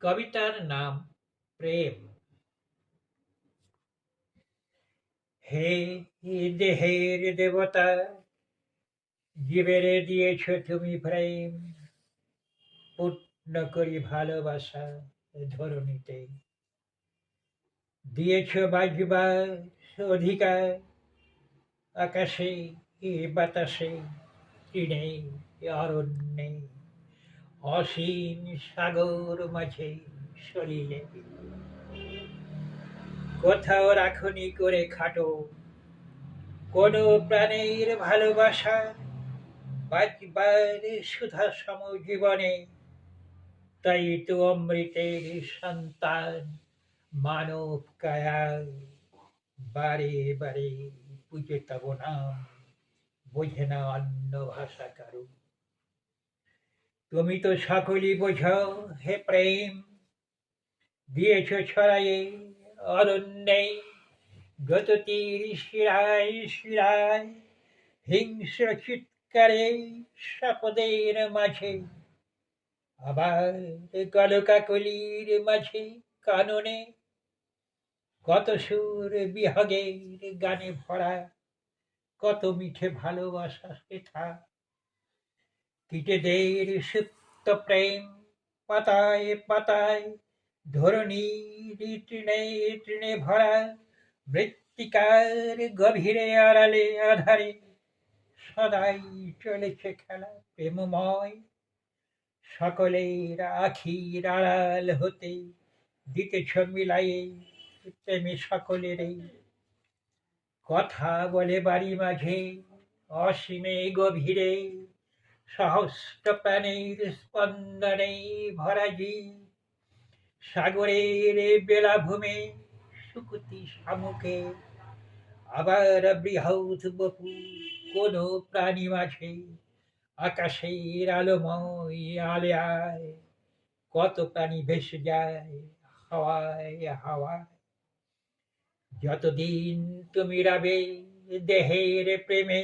কবিতার নাম প্রেম। হে দেহের দেবতা, জীবের দিয়েছ তুমি প্রেম। পূর্ণ করি ভালোবাসা ধরণীতে। দিয়েছ বাজবার অধিকার, আকাশে বাতাসে তৃণে অরণ্যে। অসীম সাগর মাঝে সলিলে কোথাও রাখনি করে খাটো, কোনো প্রাণের ভালোবাসা বাঁচবার সুধা সম জীবনে। তাই তো অমৃতের সন্তান মানব কায়ায় বারে বারে পুজে তব নাম বোঝে না অন্য ভাষা কারও। তুমি তো সকলই বোঝো হে প্রেম। দিয়েছ ছড়াইয়ে অরণ্যে গত তীর শিরায় শিরায়, হিংস্র চিৎকারে সাপদের মাঝে। আবার কলকাকলির মাঝে কাননে কত সুর বিহগের গানে ভরা, কত মিঠে ভালোবাসা সেথা। কীটেদের সুপ্ত প্রেম পাতায় পাতায় ধরণী তৃণে তৃণে ভরা মৃত্তিকার গভীরে আড়ালে আধারে সদাই চলেছে খেলা প্রেমময়। সকলের আখির আড়াল হতে দিতেছ মিলাইয়ে প্রেমে সকলেরই। কথা বলে বাড়ি মাঝে, অসীমে গভীরে সহস্র প্রাণের স্পন্দনে ভরা জি সাগরের বেলাভূমে সুকুতি শামুকে আবার বৃহৎ বপু কোন প্রাণী মাঝে আকাশের আলোময় আলেয়ায় কত প্রাণী ভেসে যায় হাওয়ায় হাওয়ায়। যতদিন তুমি রাবে দেহের প্রেমে